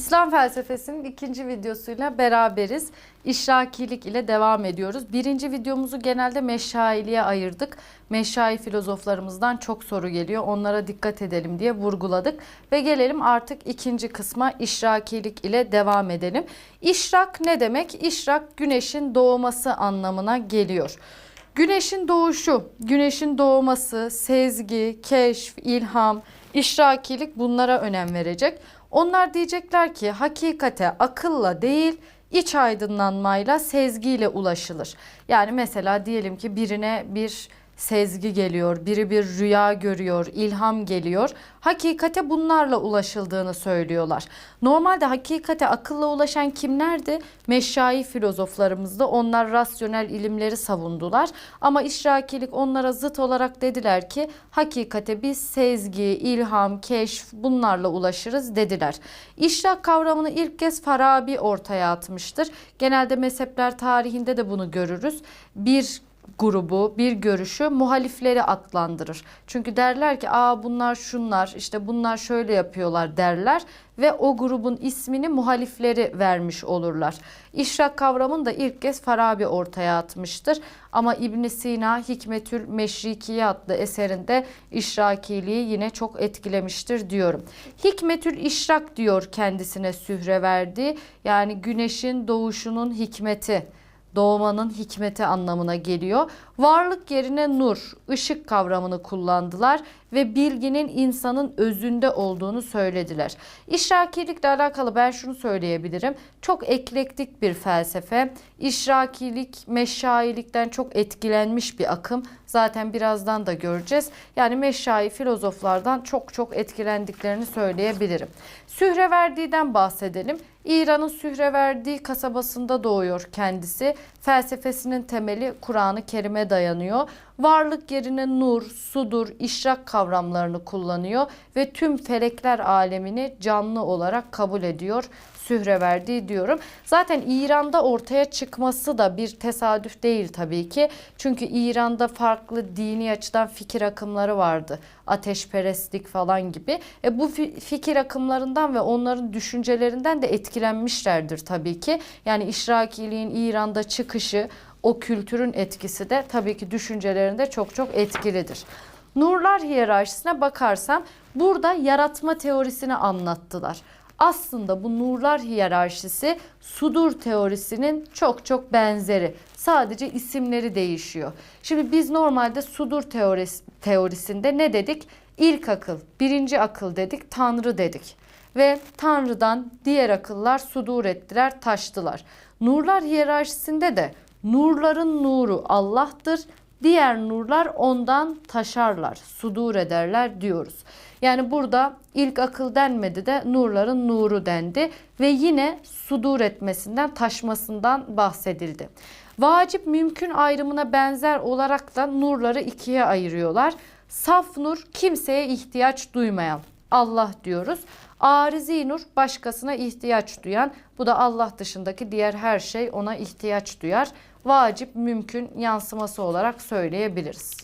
İslam felsefesinin ikinci videosuyla beraberiz. İşrakilik ile devam ediyoruz. Birinci videomuzu genelde meşailiğe ayırdık. Meşai filozoflarımızdan çok soru geliyor. Onlara dikkat edelim diye vurguladık. Ve gelelim artık ikinci kısma işrakilik ile devam edelim. İşrak ne demek? İşrak güneşin doğması anlamına geliyor. Güneşin doğuşu, güneşin doğması, sezgi, keşf, ilham, işrakilik bunlara önem verecek. Onlar diyecekler ki hakikate akılla değil iç aydınlanmayla sezgiyle ulaşılır. Yani mesela diyelim ki birine bir sezgi geliyor, biri bir rüya görüyor, ilham geliyor. Hakikate bunlarla ulaşıldığını söylüyorlar. Normalde hakikate akılla ulaşan kimlerdi? Meşai filozoflarımızdı. Onlar rasyonel ilimleri savundular. Ama işrakilik onlara zıt olarak dediler ki hakikate biz sezgi, ilham, keşf bunlarla ulaşırız dediler. İşrak kavramını ilk kez Farabi ortaya atmıştır. Genelde mezhepler tarihinde de bunu görürüz. Bir grubu, bir görüşü muhalifleri adlandırır. Çünkü derler ki aa bunlar şunlar işte bunlar şöyle yapıyorlar derler ve o grubun ismini muhalifleri vermiş olurlar. İşrak kavramını da ilk kez Farabi ortaya atmıştır. Ama İbn Sina Hikmetül Meşrikiye adlı eserinde işrakiliği yine çok etkilemiştir diyorum. Hikmetül İşrak diyor kendisine sühre verdi. Yani güneşin doğuşunun hikmeti doğmanın hikmeti anlamına geliyor. Varlık yerine nur, ışık kavramını kullandılar ve bilginin insanın özünde olduğunu söylediler. İşrakilikle alakalı ben şunu söyleyebilirim. Çok eklektik bir felsefe. İşrakilik, meşailikten çok etkilenmiş bir akım. Zaten birazdan da göreceğiz. Yani meşai filozoflardan çok çok etkilendiklerini söyleyebilirim. Sühreverdi'den bahsedelim. İran'ın Sühreverdi kasabasında doğuyor kendisi. Felsefesinin temeli Kur'an-ı Kerim'e dayanıyor. Varlık yerine nur, sudur, işrak kavramlarını kullanıyor ve tüm felekler alemini canlı olarak kabul ediyor. Sühreverdi diyorum. Zaten İran'da ortaya çıkması da bir tesadüf değil tabii ki. Çünkü İran'da farklı dini açıdan fikir akımları vardı. Ateşperestlik falan gibi. E bu fi- fikir akımlarından ve onların düşüncelerinden de etkilenmişlerdir tabii ki. Yani işrakiliğin İran'da çıkışı, o kültürün etkisi de tabii ki düşüncelerinde çok çok etkilidir. Nurlar hiyerarşisine bakarsam burada yaratma teorisini anlattılar. Aslında bu nurlar hiyerarşisi sudur teorisinin çok çok benzeri. Sadece isimleri değişiyor. Şimdi biz normalde sudur teorisi, teorisinde ne dedik? İlk akıl, birinci akıl dedik, tanrı dedik. Ve tanrıdan diğer akıllar sudur ettiler, taştılar. Nurlar hiyerarşisinde de nurların nuru Allah'tır. Diğer nurlar ondan taşarlar, sudur ederler diyoruz. Yani burada ilk akıl denmedi de nurların nuru dendi ve yine sudur etmesinden, taşmasından bahsedildi. Vacip mümkün ayrımına benzer olarak da nurları ikiye ayırıyorlar. Saf nur kimseye ihtiyaç duymayan Allah diyoruz. Arizi nur başkasına ihtiyaç duyan. Bu da Allah dışındaki diğer her şey ona ihtiyaç duyar. Vacip mümkün yansıması olarak söyleyebiliriz.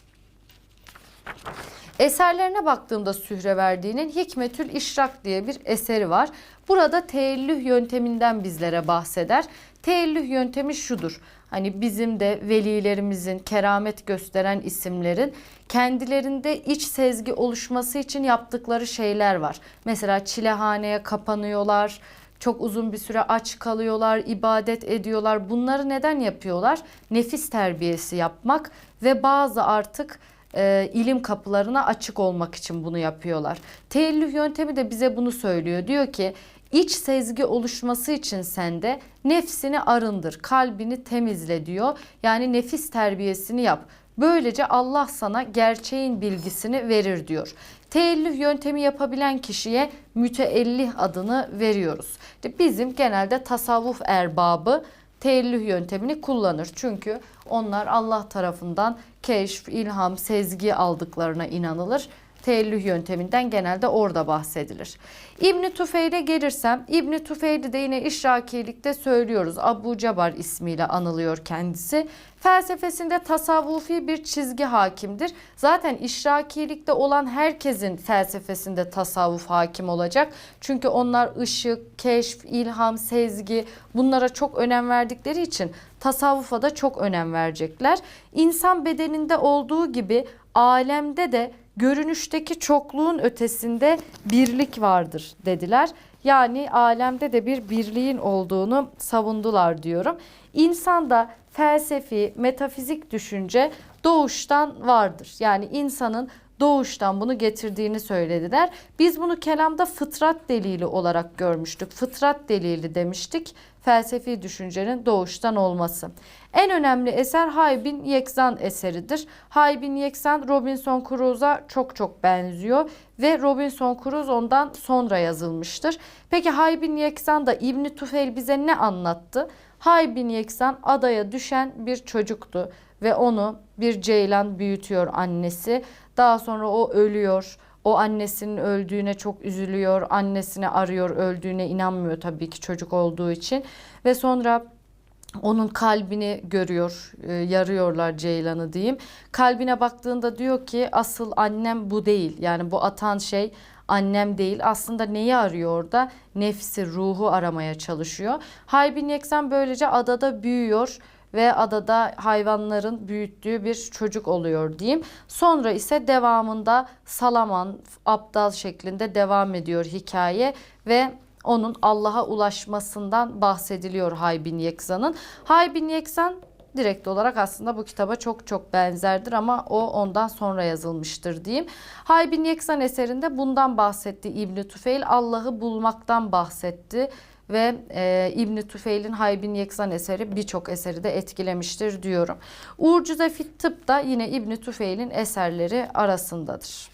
Eserlerine baktığımda Sühreverdi'nin Hikmetül İşrak diye bir eseri var. Burada teellüh yönteminden bizlere bahseder. Teellüh yöntemi şudur. Hani bizim de velilerimizin keramet gösteren isimlerin kendilerinde iç sezgi oluşması için yaptıkları şeyler var. Mesela çilehaneye kapanıyorlar, çok uzun bir süre aç kalıyorlar, ibadet ediyorlar. Bunları neden yapıyorlar? Nefis terbiyesi yapmak ve bazı artık e, ilim kapılarına açık olmak için bunu yapıyorlar. Teellüh yöntemi de bize bunu söylüyor. Diyor ki iç sezgi oluşması için sende nefsini arındır, kalbini temizle diyor. Yani nefis terbiyesini yap. Böylece Allah sana gerçeğin bilgisini verir diyor. Teellüh yöntemi yapabilen kişiye müteellih adını veriyoruz. Bizim genelde tasavvuf erbabı teellüh yöntemini kullanır. Çünkü onlar Allah tarafından keşf, ilham, sezgi aldıklarına inanılır. Teellüh yönteminden genelde orada bahsedilir. İbni Tufeil'e gelirsem İbni Tufeil'i de yine İşrakilikte söylüyoruz. Abu Cabar ismiyle anılıyor kendisi. Felsefesinde tasavvufi bir çizgi hakimdir. Zaten işrakilikte olan herkesin felsefesinde tasavvuf hakim olacak. Çünkü onlar ışık, keşf, ilham, sezgi bunlara çok önem verdikleri için tasavvufa da çok önem verecekler. İnsan bedeninde olduğu gibi alemde de görünüşteki çokluğun ötesinde birlik vardır dediler. Yani alemde de bir birliğin olduğunu savundular diyorum. İnsanda felsefi, metafizik düşünce doğuştan vardır. Yani insanın doğuştan bunu getirdiğini söylediler. Biz bunu kelamda fıtrat delili olarak görmüştük. Fıtrat delili demiştik. Felsefi düşüncenin doğuştan olması. En önemli eser Haybin Yeksan eseridir. Haybin Yeksan Robinson Crusoe'a çok çok benziyor ve Robinson Crusoe ondan sonra yazılmıştır. Peki Haybin Yeksan da İbni Tufeil bize ne anlattı? Haybin Yeksan adaya düşen bir çocuktu ve onu bir ceylan büyütüyor annesi. Daha sonra o ölüyor. O annesinin öldüğüne çok üzülüyor. Annesini arıyor, öldüğüne inanmıyor tabii ki çocuk olduğu için. Ve sonra onun kalbini görüyor, e, yarıyorlar Ceylan'ı diyeyim. Kalbine baktığında diyor ki asıl annem bu değil. Yani bu atan şey annem değil. Aslında neyi arıyor orada? Nefsi, ruhu aramaya çalışıyor. Haybin Yeksan böylece adada büyüyor ve adada hayvanların büyüttüğü bir çocuk oluyor diyeyim. Sonra ise devamında Salaman, Abdal şeklinde devam ediyor hikaye ve onun Allah'a ulaşmasından bahsediliyor Haybin Yeksan'ın. Haybin Yeksan direkt olarak aslında bu kitaba çok çok benzerdir ama o ondan sonra yazılmıştır diyeyim. Haybin Yeksan eserinde bundan bahsetti İbni Tufeil. Allah'ı bulmaktan bahsetti ve e, İbni Tufeil'in Haybin Yeksan eseri birçok eseri de etkilemiştir diyorum. Uğur Cüzefit Tıp da yine İbni Tufeil'in eserleri arasındadır.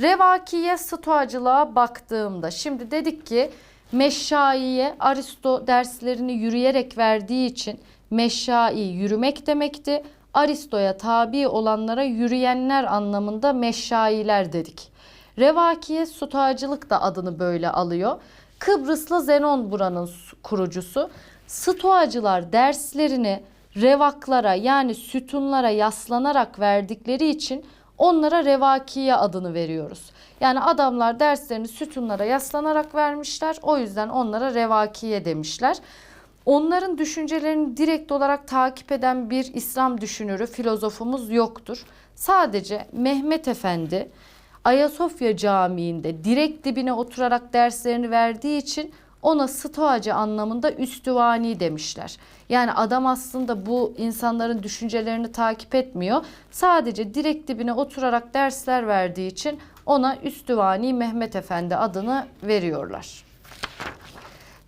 Revakiye stoacılığa baktığımda şimdi dedik ki Meşşaiye Aristo derslerini yürüyerek verdiği için meşşai yürümek demekti. Aristo'ya tabi olanlara yürüyenler anlamında meşşailer dedik. Revakiye stoacılık da adını böyle alıyor. Kıbrıslı Zenon buranın kurucusu. Stoacılar derslerini revaklara yani sütunlara yaslanarak verdikleri için onlara revakiye adını veriyoruz. Yani adamlar derslerini sütunlara yaslanarak vermişler. O yüzden onlara revakiye demişler. Onların düşüncelerini direkt olarak takip eden bir İslam düşünürü, filozofumuz yoktur. Sadece Mehmet Efendi Ayasofya Camii'nde direkt dibine oturarak derslerini verdiği için ona stoacı anlamında üstüvani demişler. Yani adam aslında bu insanların düşüncelerini takip etmiyor. Sadece direkt dibine oturarak dersler verdiği için ona üstüvani Mehmet Efendi adını veriyorlar.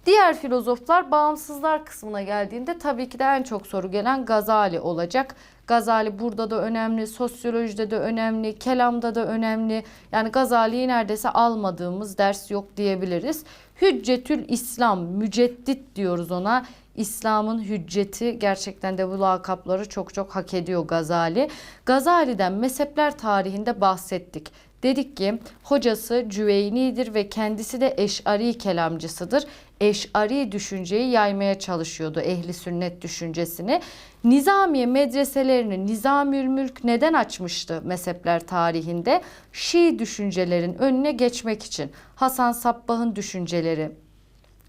Diğer filozoflar bağımsızlar kısmına geldiğinde tabii ki de en çok soru gelen Gazali olacak. Gazali burada da önemli, sosyolojide de önemli, kelamda da önemli. Yani Gazali'yi neredeyse almadığımız ders yok diyebiliriz. Hüccetül İslam, müceddit diyoruz ona. İslam'ın hücceti gerçekten de bu lakapları çok çok hak ediyor Gazali. Gazali'den mezhepler tarihinde bahsettik. Dedik ki hocası Cüveyni'dir ve kendisi de eşari kelamcısıdır. Eşari düşünceyi yaymaya çalışıyordu ehli sünnet düşüncesini. Nizamiye medreselerini Nizamül Mülk neden açmıştı mezhepler tarihinde? Şii düşüncelerin önüne geçmek için. Hasan Sabbah'ın düşünceleri,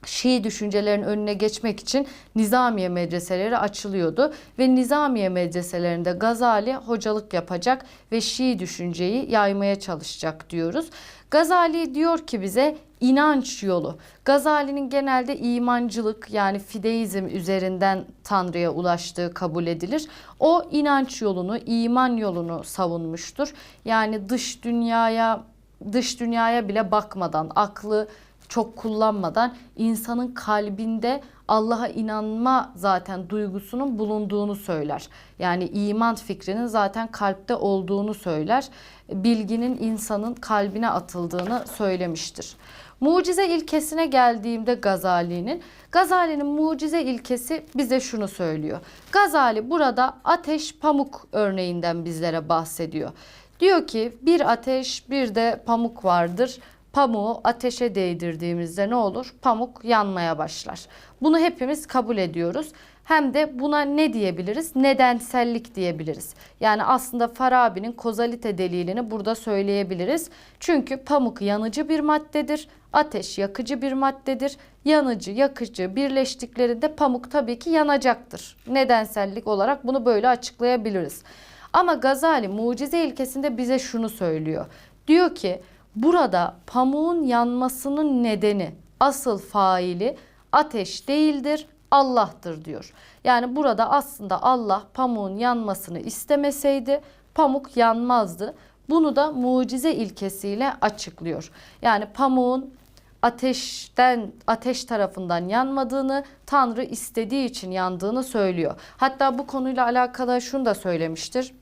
Şii düşüncelerin önüne geçmek için Nizamiye medreseleri açılıyordu ve Nizamiye medreselerinde Gazali hocalık yapacak ve Şii düşünceyi yaymaya çalışacak diyoruz. Gazali diyor ki bize inanç yolu. Gazali'nin genelde imancılık yani fideizm üzerinden Tanrı'ya ulaştığı kabul edilir. O inanç yolunu, iman yolunu savunmuştur. Yani dış dünyaya dış dünyaya bile bakmadan aklı çok kullanmadan insanın kalbinde Allah'a inanma zaten duygusunun bulunduğunu söyler. Yani iman fikrinin zaten kalpte olduğunu söyler. Bilginin insanın kalbine atıldığını söylemiştir. Mucize ilkesine geldiğimde Gazali'nin, Gazali'nin mucize ilkesi bize şunu söylüyor. Gazali burada ateş pamuk örneğinden bizlere bahsediyor. Diyor ki bir ateş bir de pamuk vardır. Pamuğu ateşe değdirdiğimizde ne olur? Pamuk yanmaya başlar. Bunu hepimiz kabul ediyoruz. Hem de buna ne diyebiliriz? Nedensellik diyebiliriz. Yani aslında Farabi'nin kozalite delilini burada söyleyebiliriz. Çünkü pamuk yanıcı bir maddedir. Ateş yakıcı bir maddedir. Yanıcı, yakıcı birleştiklerinde pamuk tabii ki yanacaktır. Nedensellik olarak bunu böyle açıklayabiliriz. Ama Gazali mucize ilkesinde bize şunu söylüyor. Diyor ki burada pamuğun yanmasının nedeni, asıl faili ateş değildir, Allah'tır diyor. Yani burada aslında Allah pamuğun yanmasını istemeseydi pamuk yanmazdı. Bunu da mucize ilkesiyle açıklıyor. Yani pamuğun ateşten ateş tarafından yanmadığını, Tanrı istediği için yandığını söylüyor. Hatta bu konuyla alakalı şunu da söylemiştir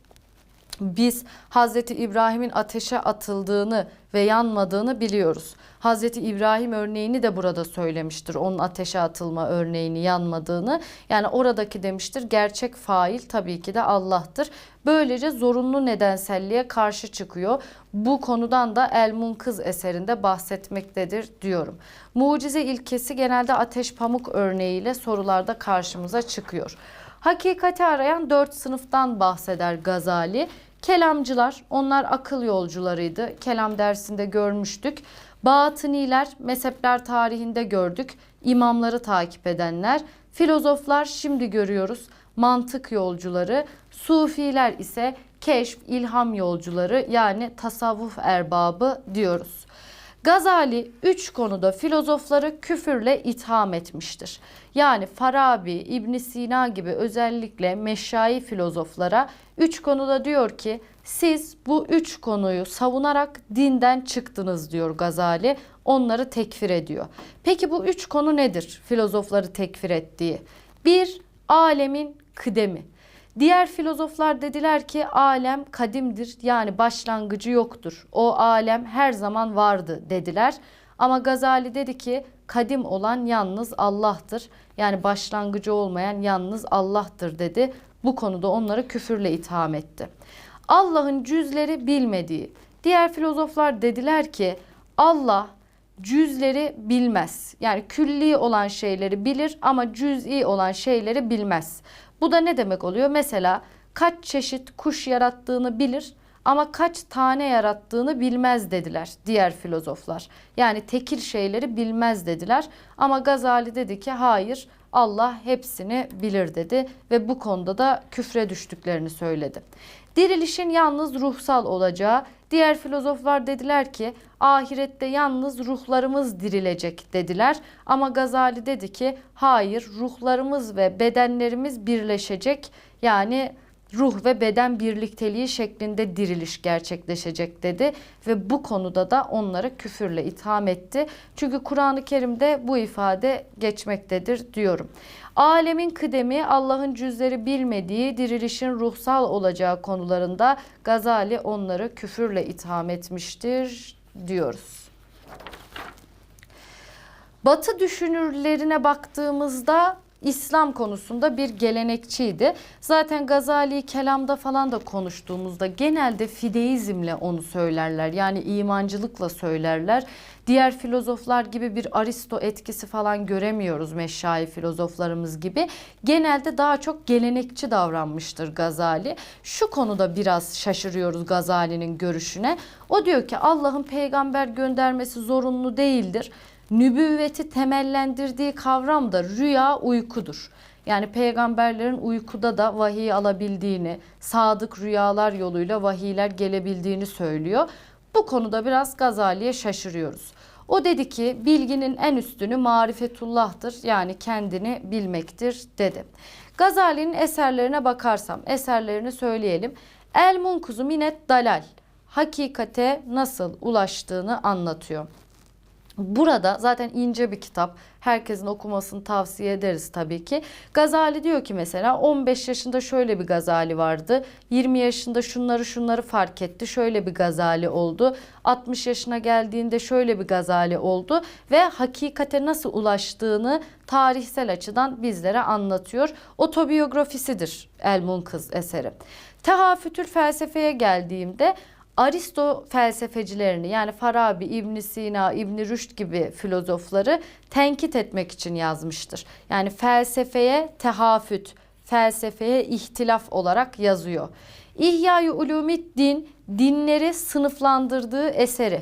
biz Hazreti İbrahim'in ateşe atıldığını ve yanmadığını biliyoruz. Hazreti İbrahim örneğini de burada söylemiştir. Onun ateşe atılma örneğini yanmadığını. Yani oradaki demiştir gerçek fail tabii ki de Allah'tır. Böylece zorunlu nedenselliğe karşı çıkıyor. Bu konudan da El Munkız eserinde bahsetmektedir diyorum. Mucize ilkesi genelde ateş pamuk örneğiyle sorularda karşımıza çıkıyor. Hakikati arayan dört sınıftan bahseder Gazali. Kelamcılar, onlar akıl yolcularıydı. Kelam dersinde görmüştük. Batıniler, mezhepler tarihinde gördük. İmamları takip edenler. Filozoflar şimdi görüyoruz. Mantık yolcuları. Sufiler ise keşf, ilham yolcuları yani tasavvuf erbabı diyoruz. Gazali üç konuda filozofları küfürle itham etmiştir. Yani Farabi, İbn Sina gibi özellikle meşayi filozoflara üç konuda diyor ki siz bu üç konuyu savunarak dinden çıktınız diyor Gazali. Onları tekfir ediyor. Peki bu üç konu nedir filozofları tekfir ettiği? Bir, alemin kıdemi. Diğer filozoflar dediler ki alem kadimdir yani başlangıcı yoktur. O alem her zaman vardı dediler. Ama Gazali dedi ki kadim olan yalnız Allah'tır. Yani başlangıcı olmayan yalnız Allah'tır dedi. Bu konuda onları küfürle itham etti. Allah'ın cüzleri bilmediği. Diğer filozoflar dediler ki Allah cüzleri bilmez. Yani külli olan şeyleri bilir ama cüz'i olan şeyleri bilmez. Bu da ne demek oluyor? Mesela kaç çeşit kuş yarattığını bilir ama kaç tane yarattığını bilmez dediler diğer filozoflar. Yani tekil şeyleri bilmez dediler ama Gazali dedi ki hayır Allah hepsini bilir dedi ve bu konuda da küfre düştüklerini söyledi. Dirilişin yalnız ruhsal olacağı, diğer filozoflar dediler ki ahirette yalnız ruhlarımız dirilecek dediler. Ama Gazali dedi ki hayır ruhlarımız ve bedenlerimiz birleşecek. Yani ruh ve beden birlikteliği şeklinde diriliş gerçekleşecek dedi ve bu konuda da onları küfürle itham etti. Çünkü Kur'an-ı Kerim'de bu ifade geçmektedir diyorum. Alemin kıdemi Allah'ın cüzleri bilmediği dirilişin ruhsal olacağı konularında Gazali onları küfürle itham etmiştir diyoruz. Batı düşünürlerine baktığımızda İslam konusunda bir gelenekçiydi. Zaten Gazali kelamda falan da konuştuğumuzda genelde fideizmle onu söylerler. Yani imancılıkla söylerler. Diğer filozoflar gibi bir Aristo etkisi falan göremiyoruz meşayi filozoflarımız gibi. Genelde daha çok gelenekçi davranmıştır Gazali. Şu konuda biraz şaşırıyoruz Gazali'nin görüşüne. O diyor ki Allah'ın peygamber göndermesi zorunlu değildir nübüvveti temellendirdiği kavram da rüya uykudur. Yani peygamberlerin uykuda da vahiy alabildiğini, sadık rüyalar yoluyla vahiyler gelebildiğini söylüyor. Bu konuda biraz Gazali'ye şaşırıyoruz. O dedi ki bilginin en üstünü marifetullah'tır yani kendini bilmektir dedi. Gazali'nin eserlerine bakarsam eserlerini söyleyelim. El Munkuzu Minet Dalal hakikate nasıl ulaştığını anlatıyor. Burada zaten ince bir kitap. Herkesin okumasını tavsiye ederiz tabii ki. Gazali diyor ki mesela 15 yaşında şöyle bir Gazali vardı. 20 yaşında şunları şunları fark etti. Şöyle bir Gazali oldu. 60 yaşına geldiğinde şöyle bir Gazali oldu ve hakikate nasıl ulaştığını tarihsel açıdan bizlere anlatıyor. Otobiyografisidir El Munkız eseri. Tehafütül felsefeye geldiğimde Aristo felsefecilerini yani Farabi, İbn Sina, İbn Rüşd gibi filozofları tenkit etmek için yazmıştır. Yani felsefeye tehafüt, felsefeye ihtilaf olarak yazıyor. İhya-i Ulumiddin dinleri sınıflandırdığı eseri.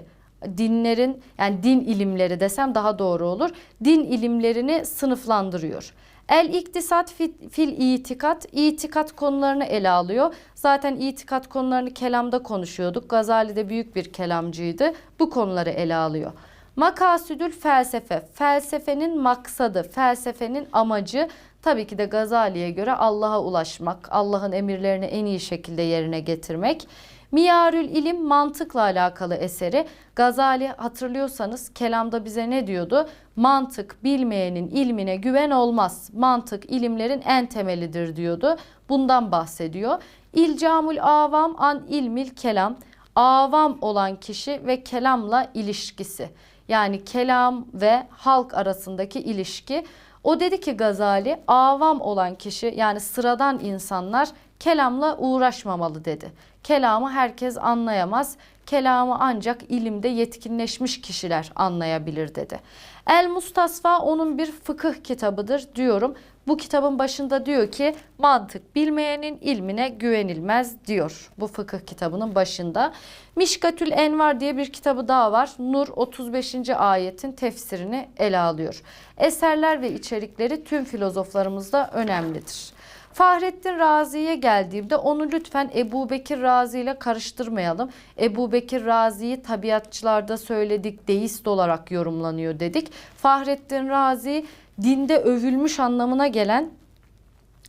Dinlerin yani din ilimleri desem daha doğru olur. Din ilimlerini sınıflandırıyor. El iktisat fi- fil itikat, itikat konularını ele alıyor. Zaten itikat konularını kelamda konuşuyorduk. Gazali de büyük bir kelamcıydı. Bu konuları ele alıyor. Makasüdül felsefe, felsefenin maksadı, felsefenin amacı tabii ki de Gazali'ye göre Allah'a ulaşmak, Allah'ın emirlerini en iyi şekilde yerine getirmek. Miyarül ilim mantıkla alakalı eseri. Gazali hatırlıyorsanız kelamda bize ne diyordu? Mantık bilmeyenin ilmine güven olmaz. Mantık ilimlerin en temelidir diyordu. Bundan bahsediyor. İlcamul avam an ilmil kelam. Avam olan kişi ve kelamla ilişkisi. Yani kelam ve halk arasındaki ilişki. O dedi ki Gazali avam olan kişi yani sıradan insanlar kelamla uğraşmamalı dedi. Kelamı herkes anlayamaz. Kelamı ancak ilimde yetkinleşmiş kişiler anlayabilir dedi. El Mustasfa onun bir fıkıh kitabıdır diyorum. Bu kitabın başında diyor ki mantık bilmeyenin ilmine güvenilmez diyor. Bu fıkıh kitabının başında. Mişkatül Envar diye bir kitabı daha var. Nur 35. ayetin tefsirini ele alıyor. Eserler ve içerikleri tüm filozoflarımızda önemlidir. Fahrettin Razi'ye geldiğimde onu lütfen Ebu Bekir Razi ile karıştırmayalım. Ebu Bekir Razi'yi tabiatçılarda söyledik, deist olarak yorumlanıyor dedik. Fahrettin Razi dinde övülmüş anlamına gelen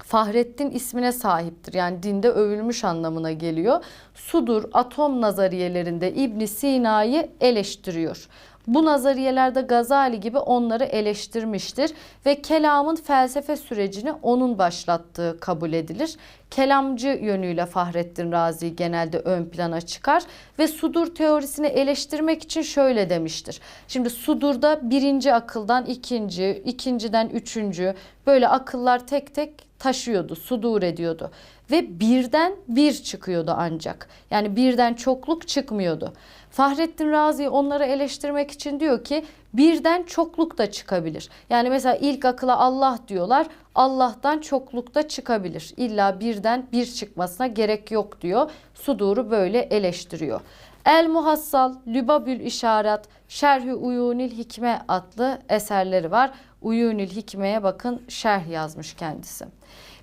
Fahrettin ismine sahiptir. Yani dinde övülmüş anlamına geliyor. Sudur atom nazariyelerinde İbn Sina'yı eleştiriyor. Bu nazariyelerde Gazali gibi onları eleştirmiştir ve kelamın felsefe sürecini onun başlattığı kabul edilir. Kelamcı yönüyle Fahrettin Razi genelde ön plana çıkar ve sudur teorisini eleştirmek için şöyle demiştir. Şimdi sudurda birinci akıldan ikinci, ikinciden üçüncü böyle akıllar tek tek taşıyordu, sudur ediyordu. Ve birden bir çıkıyordu ancak. Yani birden çokluk çıkmıyordu. Fahrettin Razi onları eleştirmek için diyor ki birden çokluk da çıkabilir. Yani mesela ilk akıla Allah diyorlar. Allah'tan çokluk da çıkabilir. İlla birden bir çıkmasına gerek yok diyor. Sudur'u böyle eleştiriyor. El Muhassal, Lübabül İşaret, Şerhü Uyunil Hikme adlı eserleri var. Uyunil Hikme'ye bakın şerh yazmış kendisi.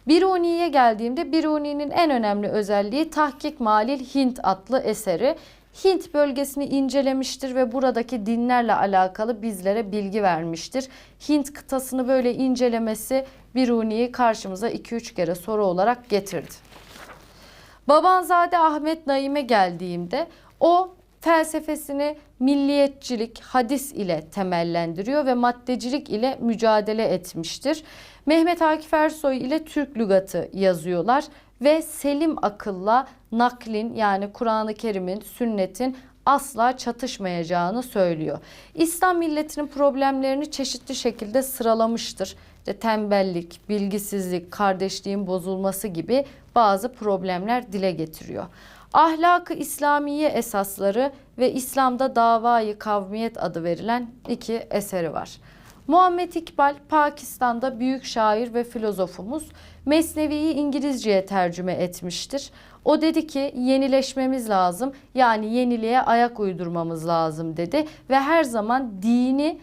Biruni'ye geldiğimde Biruni'nin en önemli özelliği Tahkik Malil Hint adlı eseri. Hint bölgesini incelemiştir ve buradaki dinlerle alakalı bizlere bilgi vermiştir. Hint kıtasını böyle incelemesi Biruni'yi karşımıza 2-3 kere soru olarak getirdi. Babanzade Ahmet Naim'e geldiğimde o felsefesini milliyetçilik, hadis ile temellendiriyor ve maddecilik ile mücadele etmiştir. Mehmet Akif Ersoy ile Türk lügatı yazıyorlar ve selim akılla naklin yani Kur'an-ı Kerim'in, sünnetin asla çatışmayacağını söylüyor. İslam milletinin problemlerini çeşitli şekilde sıralamıştır. İşte tembellik, bilgisizlik, kardeşliğin bozulması gibi bazı problemler dile getiriyor. Ahlakı İslamiye esasları ve İslam'da davayı kavmiyet adı verilen iki eseri var. Muhammed İkbal Pakistan'da büyük şair ve filozofumuz Mesnevi'yi İngilizceye tercüme etmiştir. O dedi ki yenileşmemiz lazım yani yeniliğe ayak uydurmamız lazım dedi ve her zaman dini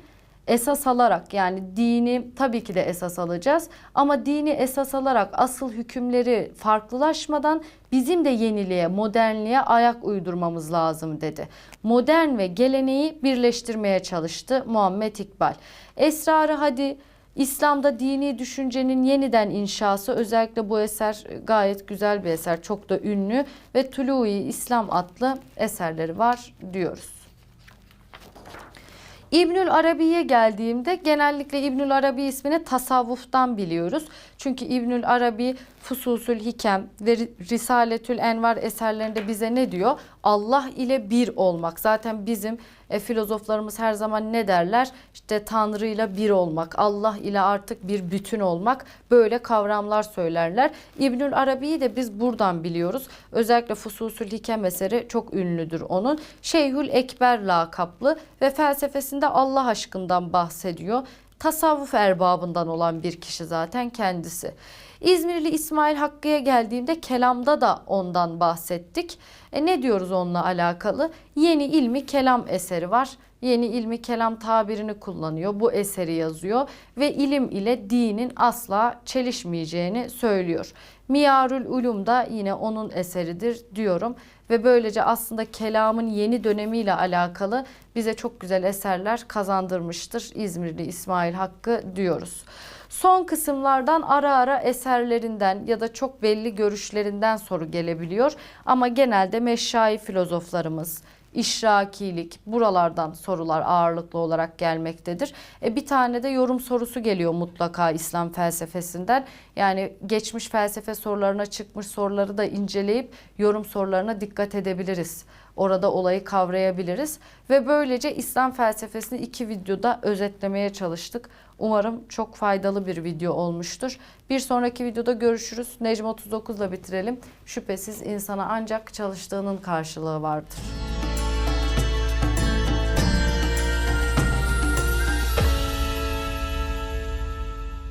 esas alarak yani dini tabii ki de esas alacağız ama dini esas alarak asıl hükümleri farklılaşmadan bizim de yeniliğe, modernliğe ayak uydurmamız lazım dedi. Modern ve geleneği birleştirmeye çalıştı Muhammed İkbal. Esrarı hadi İslam'da dini düşüncenin yeniden inşası özellikle bu eser gayet güzel bir eser. Çok da ünlü ve Tului İslam adlı eserleri var diyoruz. İbnül Arabi'ye geldiğimde genellikle İbnül Arabi ismini tasavvuftan biliyoruz. Çünkü İbnül Arabi Fususül Hikem ve Risaletül Envar eserlerinde bize ne diyor? Allah ile bir olmak. Zaten bizim E, filozoflarımız her zaman ne derler? İşte Tanrı ile bir olmak, Allah ile artık bir bütün olmak böyle kavramlar söylerler. İbnül Arabi'yi de biz buradan biliyoruz. Özellikle Fususül Hikem eseri çok ünlüdür onun. Şeyhül Ekber lakaplı ve felsefesinde Allah aşkından bahsediyor. Tasavvuf erbabından olan bir kişi zaten kendisi. İzmirli İsmail Hakkı'ya geldiğimde kelamda da ondan bahsettik. E ne diyoruz onunla alakalı? Yeni ilmi kelam eseri var. Yeni ilmi kelam tabirini kullanıyor. Bu eseri yazıyor ve ilim ile dinin asla çelişmeyeceğini söylüyor. Miyarül Ulum da yine onun eseridir diyorum ve böylece aslında kelamın yeni dönemiyle alakalı bize çok güzel eserler kazandırmıştır İzmirli İsmail Hakkı diyoruz. Son kısımlardan ara ara eserlerinden ya da çok belli görüşlerinden soru gelebiliyor ama genelde meşayi filozoflarımız, işrakilik buralardan sorular ağırlıklı olarak gelmektedir. E bir tane de yorum sorusu geliyor mutlaka İslam felsefesinden. Yani geçmiş felsefe sorularına çıkmış soruları da inceleyip yorum sorularına dikkat edebiliriz. Orada olayı kavrayabiliriz ve böylece İslam felsefesini iki videoda özetlemeye çalıştık. Umarım çok faydalı bir video olmuştur. Bir sonraki videoda görüşürüz. Necm 39 ile bitirelim. Şüphesiz insana ancak çalıştığının karşılığı vardır.